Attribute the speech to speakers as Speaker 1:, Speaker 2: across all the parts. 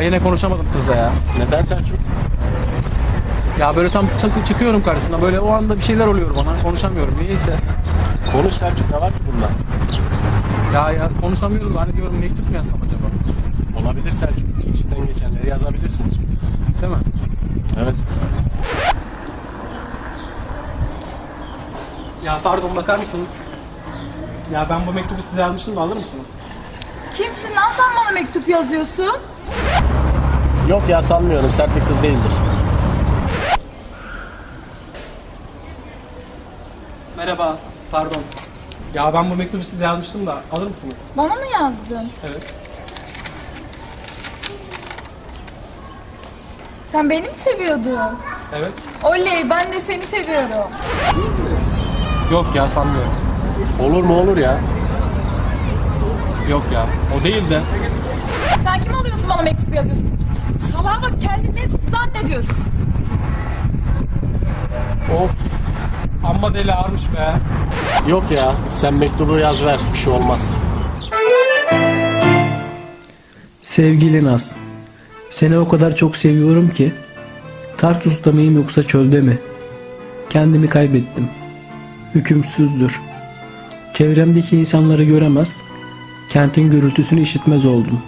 Speaker 1: yine konuşamadım kızla ya.
Speaker 2: Neden Selçuk?
Speaker 1: Ya böyle tam çık- çıkıyorum karşısına böyle o anda bir şeyler oluyor bana konuşamıyorum niyeyse.
Speaker 2: Konuş Selçuk ne var ki bunda?
Speaker 1: Ya ya konuşamıyorum hani diyorum mektup mu yazsam acaba?
Speaker 2: Olabilir Selçuk. İçinden geçenleri yazabilirsin.
Speaker 1: Değil mi?
Speaker 2: Evet.
Speaker 1: Ya pardon bakar mısınız? Ya ben bu mektubu size yazmıştım da alır mısınız?
Speaker 3: Kimsin lan sen bana mektup yazıyorsun?
Speaker 2: Yok ya sanmıyorum. Sert bir kız değildir.
Speaker 1: Merhaba, pardon. Ya ben bu mektubu size yazmıştım da alır mısınız?
Speaker 3: Bana mı yazdın?
Speaker 1: Evet.
Speaker 3: Sen beni mi seviyordun?
Speaker 1: Evet.
Speaker 3: Oley ben de seni seviyorum.
Speaker 1: Yok ya sanmıyorum.
Speaker 2: Olur mu olur ya.
Speaker 1: Yok ya. O değil de.
Speaker 3: Sen kim oluyorsun bana mektup yazıyorsun? Salağa bak kendini ne zannediyorsun?
Speaker 1: Of. Amma deli ağırmış be.
Speaker 2: Yok ya. Sen mektubu yaz ver. Bir şey olmaz.
Speaker 4: Sevgili Naz, seni o kadar çok seviyorum ki Tartus'ta mıyım yoksa çölde mi? Kendimi kaybettim. Hükümsüzdür. Çevremdeki insanları göremez, kentin gürültüsünü işitmez oldum.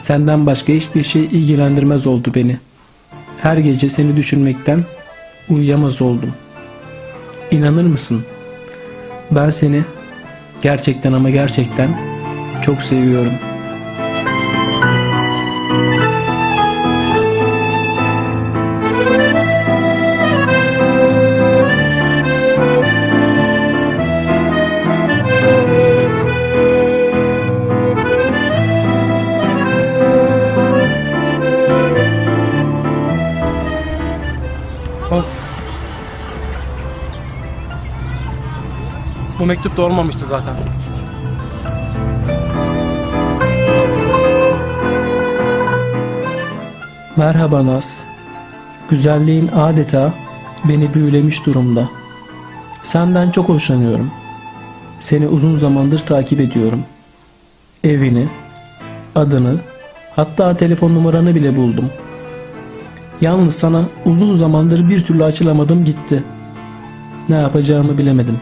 Speaker 4: Senden başka hiçbir şey ilgilendirmez oldu beni. Her gece seni düşünmekten uyuyamaz oldum. İnanır mısın? Ben seni gerçekten ama gerçekten çok seviyorum.
Speaker 1: Mektup da olmamıştı zaten.
Speaker 4: Merhaba Naz. Güzelliğin adeta beni büyülemiş durumda. Senden çok hoşlanıyorum. Seni uzun zamandır takip ediyorum. Evini, adını, hatta telefon numaranı bile buldum. Yalnız sana uzun zamandır bir türlü açılamadım gitti. Ne yapacağımı bilemedim.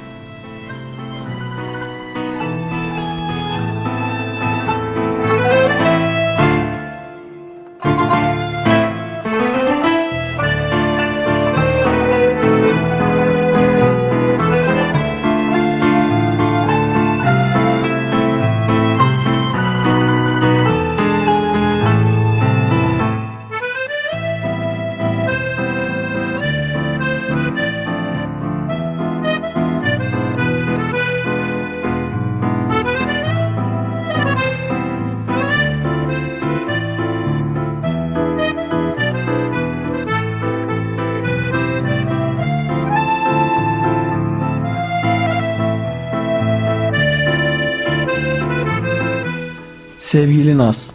Speaker 4: Sevgili Naz,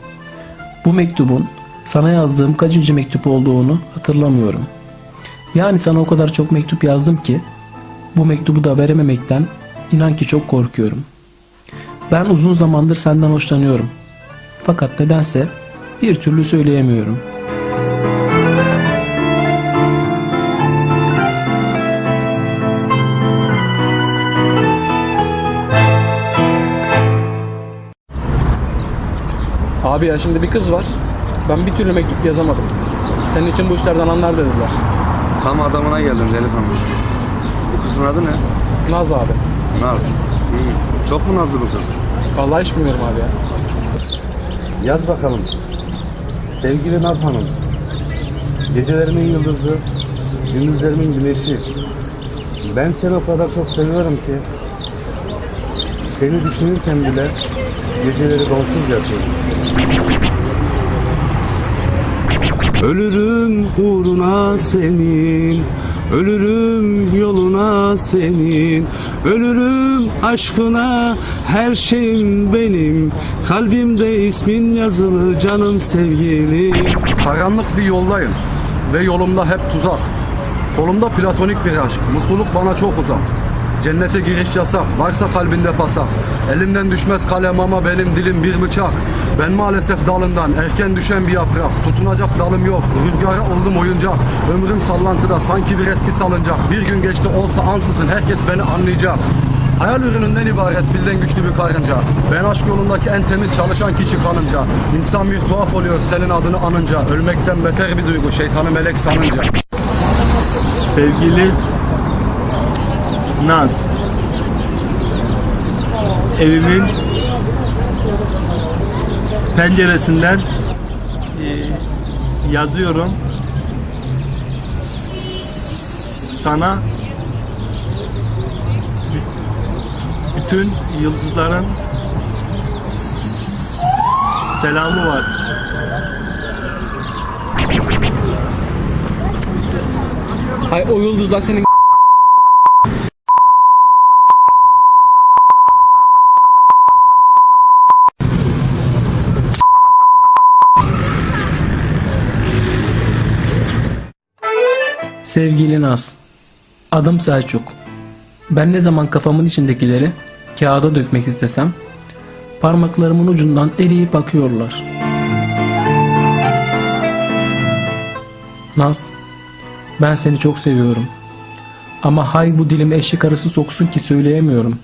Speaker 4: bu mektubun sana yazdığım kaçıncı mektup olduğunu hatırlamıyorum. Yani sana o kadar çok mektup yazdım ki bu mektubu da verememekten inan ki çok korkuyorum. Ben uzun zamandır senden hoşlanıyorum. Fakat nedense bir türlü söyleyemiyorum.
Speaker 1: Abi ya şimdi bir kız var. Ben bir türlü mektup yazamadım. Senin için bu işlerden anlar dediler.
Speaker 5: Tam adamına geldin delikanlı. Bu kızın adı ne?
Speaker 1: Naz abi.
Speaker 5: Naz. Hı. Çok mu nazlı bu kız?
Speaker 1: Vallahi hiç bilmiyorum abi ya.
Speaker 5: Yaz bakalım. Sevgili Naz Hanım. Gecelerimin yıldızı, gündüzlerimin güneşi. Ben seni o kadar çok seviyorum ki seni düşünürken bile geceleri donsuz yatıyorum. Ölürüm uğruna senin Ölürüm yoluna senin Ölürüm aşkına Her şeyim benim Kalbimde ismin yazılı canım sevgilim
Speaker 6: Karanlık bir yoldayım ve yolumda hep tuzak. Kolumda platonik bir aşk. Mutluluk bana çok uzak. Cennete giriş yasak. Varsa kalbinde pasak. Elimden düşmez kalem ama benim dilim bir bıçak. Ben maalesef dalından erken düşen bir yaprak. Tutunacak dalım yok. Rüzgara oldum oyuncak. Ömrüm sallantıda sanki bir eski salıncak. Bir gün geçti olsa ansızın herkes beni anlayacak. Hayal ürününden ibaret filden güçlü bir karınca Ben aşk yolundaki en temiz çalışan kişi kanımca İnsan bir tuhaf oluyor senin adını anınca Ölmekten beter bir duygu şeytanı melek sanınca
Speaker 7: Sevgili Naz Evimin penceresinden e, yazıyorum sana bü- bütün yıldızların selamı var.
Speaker 1: Hay o yıldızlar senin
Speaker 4: Sevgili Naz, adım Selçuk. Ben ne zaman kafamın içindekileri kağıda dökmek istesem, parmaklarımın ucundan eriyip akıyorlar. Naz, ben seni çok seviyorum. Ama hay bu dilime eşek arısı soksun ki söyleyemiyorum.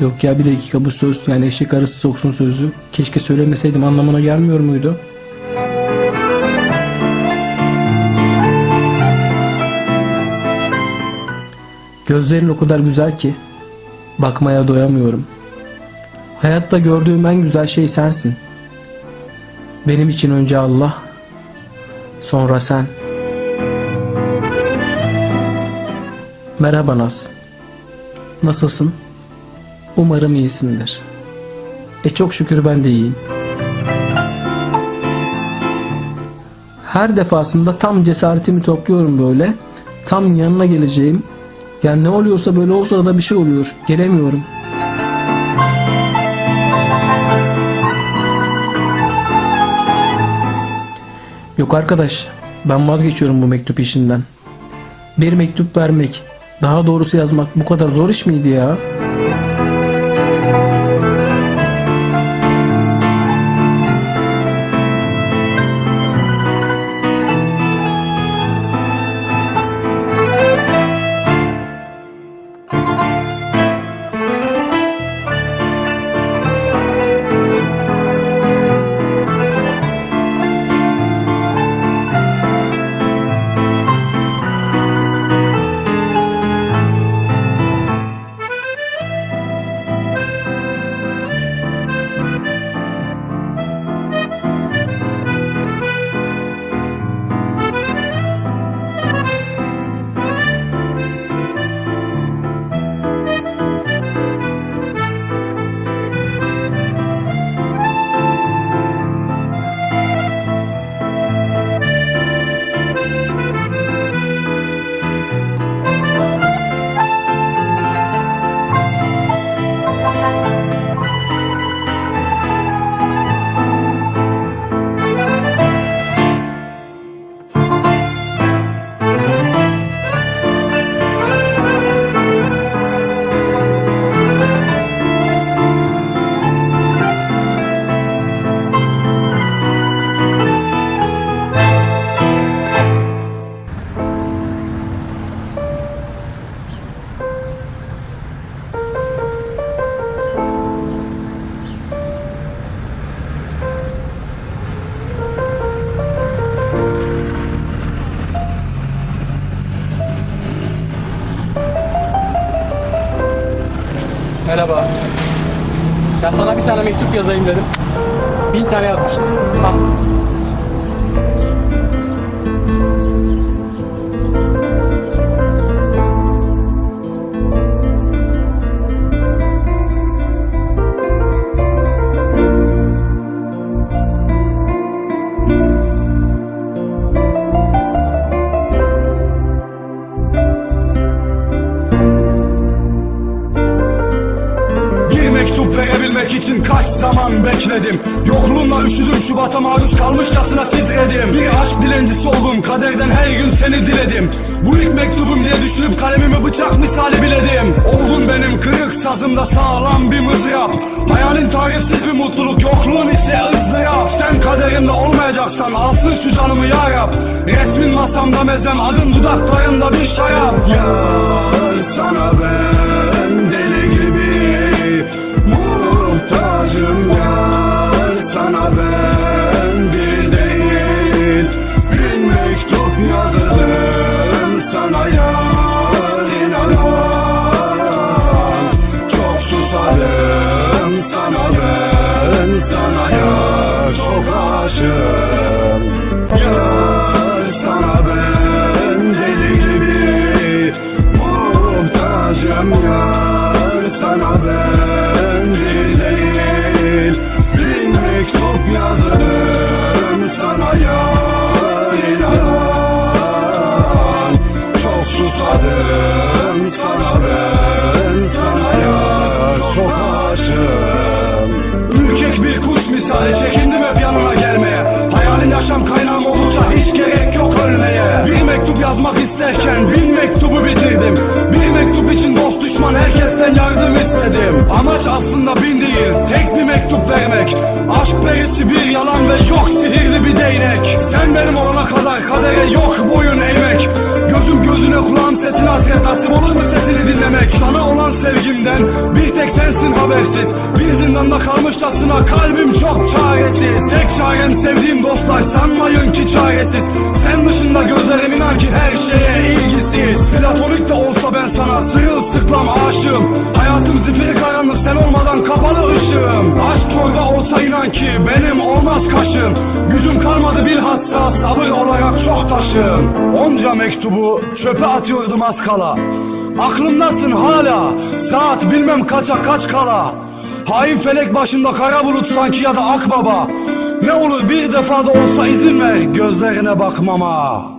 Speaker 4: Yok ya bir dakika bu söz yani eşek arısı soksun sözü keşke söylemeseydim anlamına gelmiyor muydu? Gözlerin o kadar güzel ki bakmaya doyamıyorum. Hayatta gördüğüm en güzel şey sensin. Benim için önce Allah, sonra sen. Merhaba Naz. Nasılsın? Umarım iyisindir. E çok şükür ben de iyiyim. Her defasında tam cesaretimi topluyorum böyle. Tam yanına geleceğim. Yani ne oluyorsa böyle o sırada bir şey oluyor. Gelemiyorum. Yok arkadaş, ben vazgeçiyorum bu mektup işinden. Bir mektup vermek, daha doğrusu yazmak bu kadar zor iş miydi ya?
Speaker 1: Mektup yazayım dedim. Bin tane yazmıştım. Al.
Speaker 8: Verebilmek
Speaker 6: için kaç zaman bekledim? Yokluğunla üşüdüm Şubat'a maruz kalmışçasına titredim. Bir aşk dilencisi oldum kaderden her gün seni diledim. Bu ilk mektubum diye düşünüp kalemimi bıçak misali biledim. Oldun benim kırık sazımda sağlam bir mızrap Hayalin tarifsiz bir mutluluk yokluğun ise ızdırap Sen kaderimde olmayacaksan alsın şu canımı ya Rab. Resmin masamda mezem adın dudaklarımda bir şarap Yar sana ben deli Muhtacım yar sana ben bir değil. Bir mektup yazdım sana yar inan Çok susadım sana ben sana yar. Çok aşığım Yar sana ben deli gibi. Muhtacım yar sana ben susadım sana ben sana yar çok aşığım. Ürkek bir kuş misali çekindim hep yanına gelmeye. Hayalin yaşam kaynağım oldukça hiç gerek yok ölmeye. Bir mektup yazmak isterken bin mektubu bitirdim. Bir mektup için dost düşman herkesten yardım istedim. Amaç aslında bin değil tek bir mektup vermek. Aşk perisi bir yalan ve yok sihirli bir değnek. Sen benim olana kadar kadere yok boyun eğmek. Gözüm gözüne kulağım sesine habersiz Bir zindanda kalmışçasına kalbim çok çaresiz. Tek çarem sevdiğim dostlar sanmayın ki çaresiz. Sen dışında gözlerim inan ki her şeye ilgisiz. Platonik de olsa ben sana sırılsıklam aşığım. Hayatım zifiri karanlık sen olmadan kapalı ışığım. Aşk çorba olsa inan ki benim olmaz kaşım. Gücüm kalmadı bilhassa sabır olarak çok taşım. Onca mektubu çöpe atıyordum az kala. Aklımdasın hala saat bilmem kaça kaç kala. Hain felek başında kara bulut sanki ya da akbaba. Ne olur bir defa da olsa izin ver gözlerine bakmama